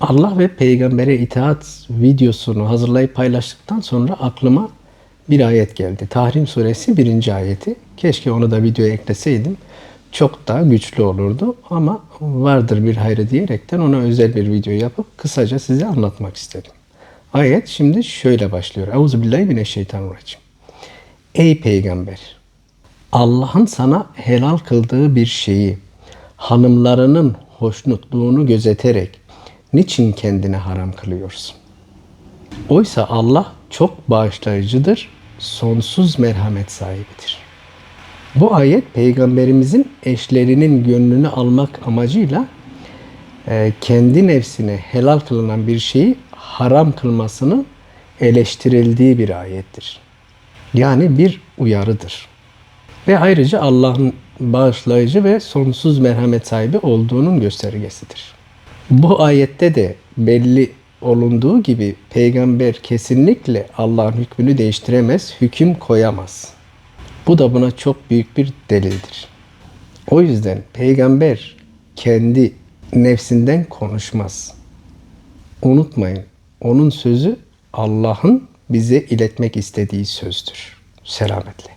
Allah ve peygambere itaat videosunu hazırlayıp paylaştıktan sonra aklıma bir ayet geldi. Tahrim suresi birinci ayeti. Keşke onu da videoya ekleseydim. Çok daha güçlü olurdu ama vardır bir hayrı diyerekten ona özel bir video yapıp kısaca size anlatmak istedim. Ayet şimdi şöyle başlıyor. Euzubillahimineşşeytanirracim. Ey peygamber! Allah'ın sana helal kıldığı bir şeyi hanımlarının hoşnutluğunu gözeterek niçin kendine haram kılıyorsun? Oysa Allah çok bağışlayıcıdır, sonsuz merhamet sahibidir. Bu ayet peygamberimizin eşlerinin gönlünü almak amacıyla e, kendi nefsine helal kılınan bir şeyi haram kılmasının eleştirildiği bir ayettir. Yani bir uyarıdır. Ve ayrıca Allah'ın bağışlayıcı ve sonsuz merhamet sahibi olduğunun göstergesidir. Bu ayette de belli olunduğu gibi peygamber kesinlikle Allah'ın hükmünü değiştiremez, hüküm koyamaz. Bu da buna çok büyük bir delildir. O yüzden peygamber kendi nefsinden konuşmaz. Unutmayın, onun sözü Allah'ın bize iletmek istediği sözdür. Selametle.